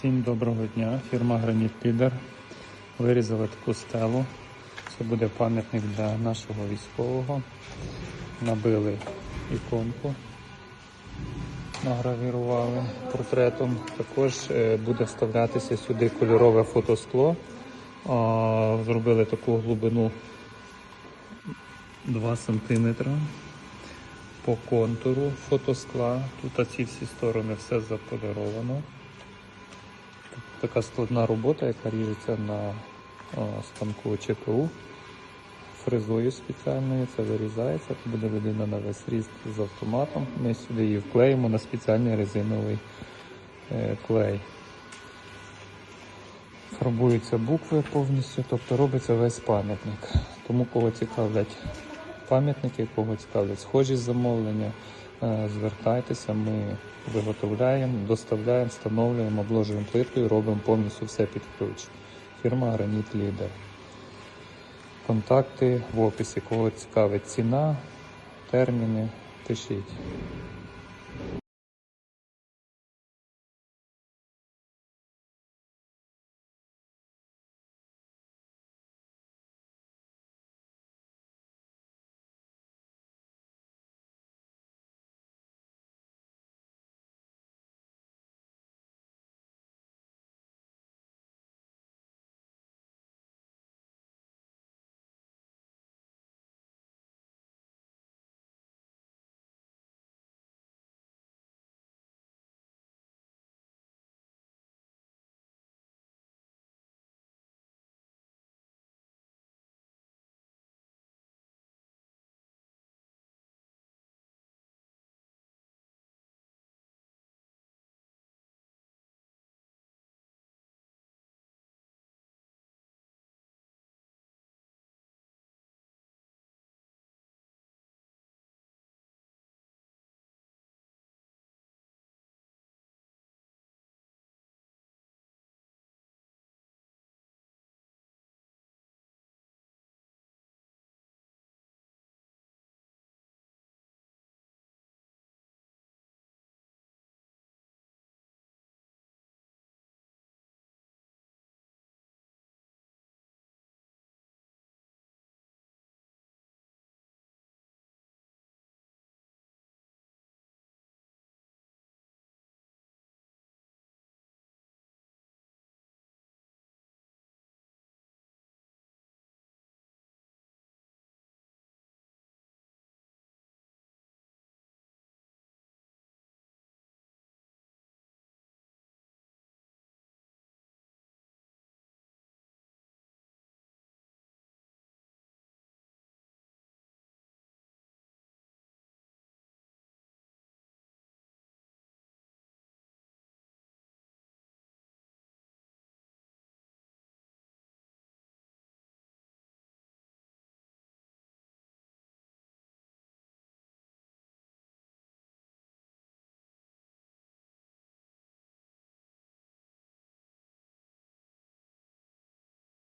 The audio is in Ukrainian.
Всім доброго дня. Фірма Граніт Лідер. Вирізали таку стелу. Це буде пам'ятник для нашого військового. Набили іконку, награвірували портретом. Також е, буде вставлятися сюди кольорове фотоскло. Зробили таку глибину 2 см по контуру фотоскла. Тут ці всі сторони все заполіровано. Така складна робота, яка ріжеться на станку ЧПУ. Фрезою спеціальною це вирізається, тут буде людина на весь ріст з автоматом. Ми сюди її вклеїмо на спеціальний резиновий е, клей. Фарбуються букви повністю, тобто робиться весь пам'ятник. Тому кого цікавлять пам'ятники, кого цікавлять схожі замовлення, е, звертайтеся, ми виготовляємо, доставляємо, встановлюємо, обложуємо плиткою, робимо повністю все під ключ. Фірма Граніт Лідер. Контакти в описі, кого цікавить ціна, терміни, пишіть.